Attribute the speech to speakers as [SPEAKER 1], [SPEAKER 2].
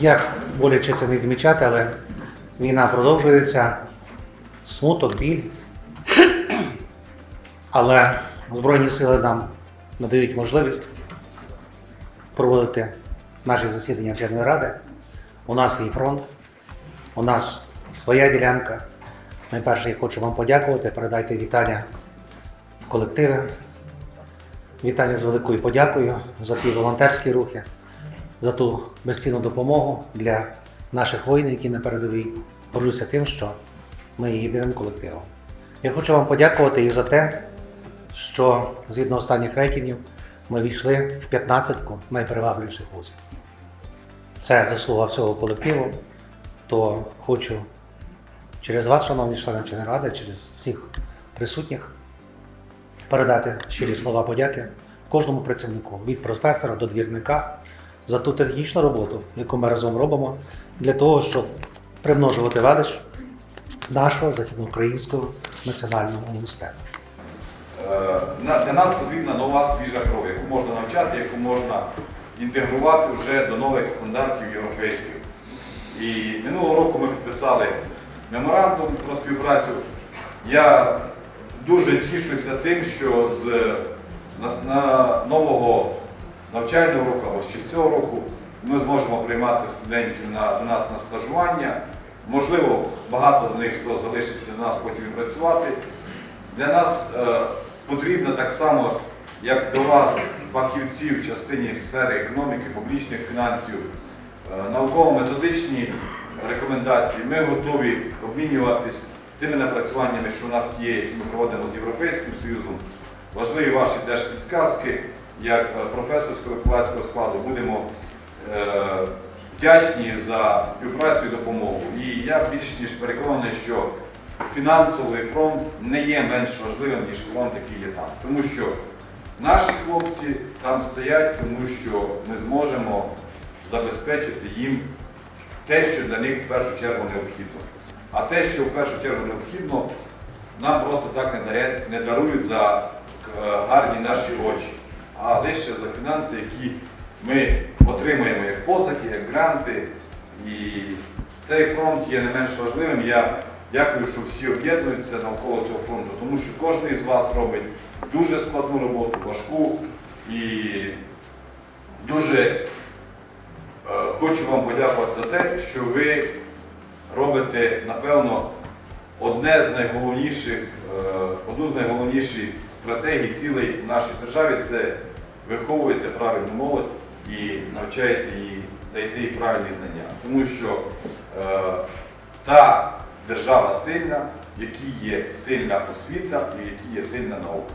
[SPEAKER 1] Як боляче це не відмічати, але війна продовжується, смуток, біль. Але Збройні сили нам надають можливість проводити наші засідання вченої ради. У нас є фронт, у нас своя ділянка. Найперше я хочу вам подякувати, передайте вітання колективи. Вітання з великою подякою за ті волонтерські рухи, за ту безцінну допомогу для наших воїнів, які на передовій. Горжуся тим, що ми є єдиним колективом. Я хочу вам подякувати і за те, що згідно останніх рейтингів ми війшли в 15-ку найпривабливіших вузів. Це заслуга всього колективу, то хочу через вас, шановні члени ради, через всіх присутніх передати щирі слова подяки кожному працівнику від професора до двірника за ту технічну роботу, яку ми разом робимо, для того, щоб примножувати велич нашого західноукраїнського національного університету.
[SPEAKER 2] Е, Для нас потрібна нова свіжа кров, яку можна навчати, яку можна інтегрувати вже до нових стандартів європейських. І минулого року ми підписали меморандум про співпрацю. Я дуже тішуся тим, що з нового навчального року або ще цього року ми зможемо приймати студентів на, до нас на стажування. Можливо, багато з них хто залишиться з нас потім і працювати. Для нас е, потрібно так само, як до вас, фахівців в частині сфери економіки, публічних фінансів, е, науково-методичні рекомендації. Ми готові обмінюватись тими напрацюваннями, що у нас є, які ми проводимо з Європейським Союзом. Важливі ваші теж підсказки, як е, професорського викладацького складу. Будемо е, вдячні за співпрацю і допомогу. І я більш ніж переконаний, що фінансовий фронт не є менш важливим, ніж фронт, який є там. Тому що наші хлопці там стоять, тому що ми зможемо забезпечити їм те, що для них в першу чергу необхідно. А те, що в першу чергу необхідно, нам просто так не дарують за е, гарні наші очі, а лише за фінанси, які ми отримуємо як позики, як гранти. І цей фронт є не менш важливим. Я дякую, що всі об'єднуються навколо цього фронту, тому що кожен із вас робить дуже складну роботу, важку і дуже е, хочу вам подякувати за те, що ви робите, напевно, одне з найголовніших, е, одну з найголовніших стратегій цілей в нашій державі це виховуєте правильну молодь і навчаєте її, даєте їй правильні знання. Тому що е, та держава сильна, в якій є сильна освіта і в якій є сильна наука.